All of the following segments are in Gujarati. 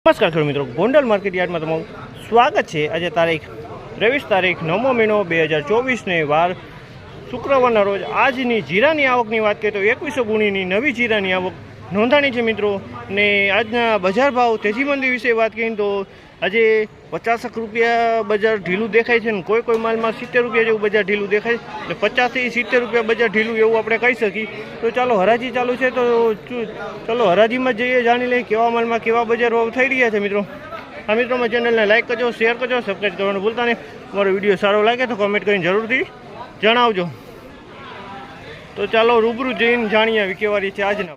નમસ્કાર ખેડૂત મિત્રો, ગોંડલ માર્કેટ યાર્ડમાં તમારું સ્વાગત છે. આજે તારીખ ત્રેવીસ તારીખ નવમો મહિનો બે હજાર ચોવીસને વાર શુક્રવારના રોજ આજની જીરાની આવકની વાત કરીએ તો એકવીસો ગુણીની નવી જીરાની આવક નોંધાણી છે મિત્રો. ને આજના બજાર ભાવ તેજી મંદી વિશે વાત કરીએ તો આજે પચાસક રૂપિયા બજાર ઢીલું દેખાય છે ને, કોઈ કોઈ માલમાં સિત્તેર રૂપિયા જેવું બજાર ઢીલું દેખાય છે. પચાસથી સિત્તેર રૂપિયા બજાર ઢીલું એવું આપણે કહી શકીએ. તો ચાલો, હરાજી ચાલુ છે તો ચાલો, હરાજીમાં જઈએ, જાણી લઈએ કેવા માલમાં કેવા બજાર ભાવ થઈ રહ્યા છે મિત્રો. આ મિત્રો મારી ચેનલને લાઇક કરજો શેર કરજો સબસ્ક્રાઈબ કરવાનું ભૂલતા નહીં. મારો વીડિયો સારો લાગે તો કોમેન્ટ કરીને જરૂરથી જણાવજો. તો ચાલો, રૂબરૂ જઈને જાણીએ કેવા રીતે આજના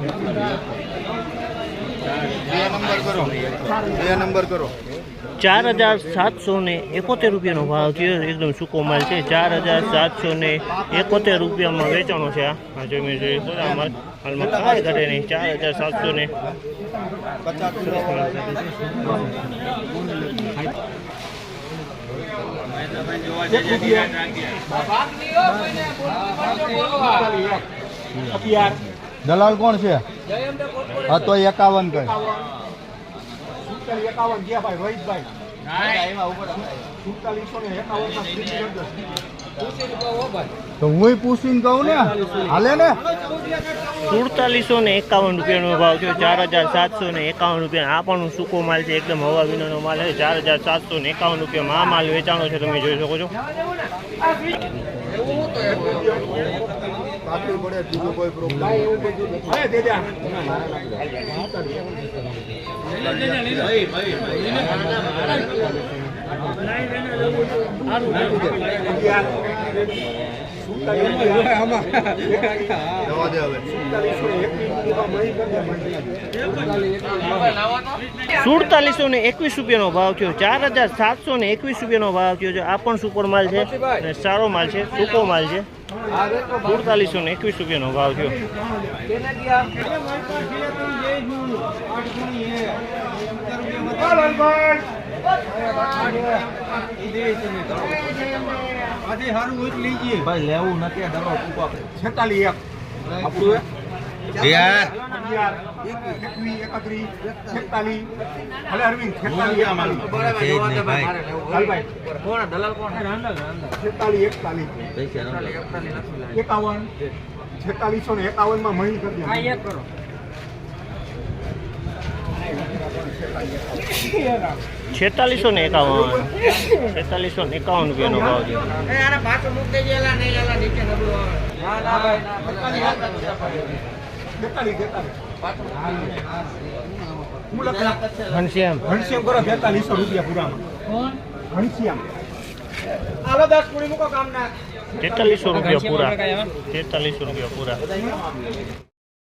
નંબર કરો. બે નંબર કરો. ચાર હજાર સાતસો ને એકોતેર રૂપિયાનો ભાવ થયો. એકદમ સૂકો માલ છે. ચાર હજાર સાતસો ને એકોતેર રૂપિયામાં વેચાણો છે આ. જમીન છે બધા માલ હાલમાં કાંઈ ઘટે નહીં. ચાર હજાર સાતસો ને તમે દલાલ કોણ છે? હા તો એકાવન કઈ. તો હું પૂછીને કહું ને. હાલે ને? સુડતાલીસો ને એકાવન રૂપિયાનો ભાવ થયો ચાર હજાર સાતસો ને એકાવન રૂપિયા. આ પણ સૂકો માલ છે એકદમ હવા વિનાનો માલ છે. ચાર હજાર સાતસો ને એકાવન રૂપિયામાં આ માલ વેચાણો છે તમે જોઈ શકો છો. કાઢવી પડે બીજો કોઈ પ્રોબ્લેમ એવું દે હવે સુડતાલીસો એકવીસ રૂપિયાનો ભાવ થયો. ચાર હજાર સાતસો ને એકવીસ રૂપિયાનો ભાવ થયો છે. આ પણ સુપર માલ છે સારો માલ છે સૂકો માલ છે. સુડતાલીસો ને એકવીસ રૂપિયાનો ભાવ થયો. ભાઈ લેવું નથી ડબો ટૂંકો છેતાલી એક. આપણું છેતાલીસો ને એકાવનમાં મળી કરી. છેતાલીસો ને એકાવન. છેતાલીસો ને એકાવન રૂપિયાનો ભાવ થયો તેતાલીસ તેતાલીસ હું લખલા ઘનશ્યામ. ઘનશ્યામ કરો તેતાલીસો રૂપિયા પૂરામાં ઘનશ્યામ. હાલો દસ પૂરી મૂકો કામ ના તેતાલીસો રૂપિયા પૂરા. તેતાલીસો રૂપિયા પૂરા.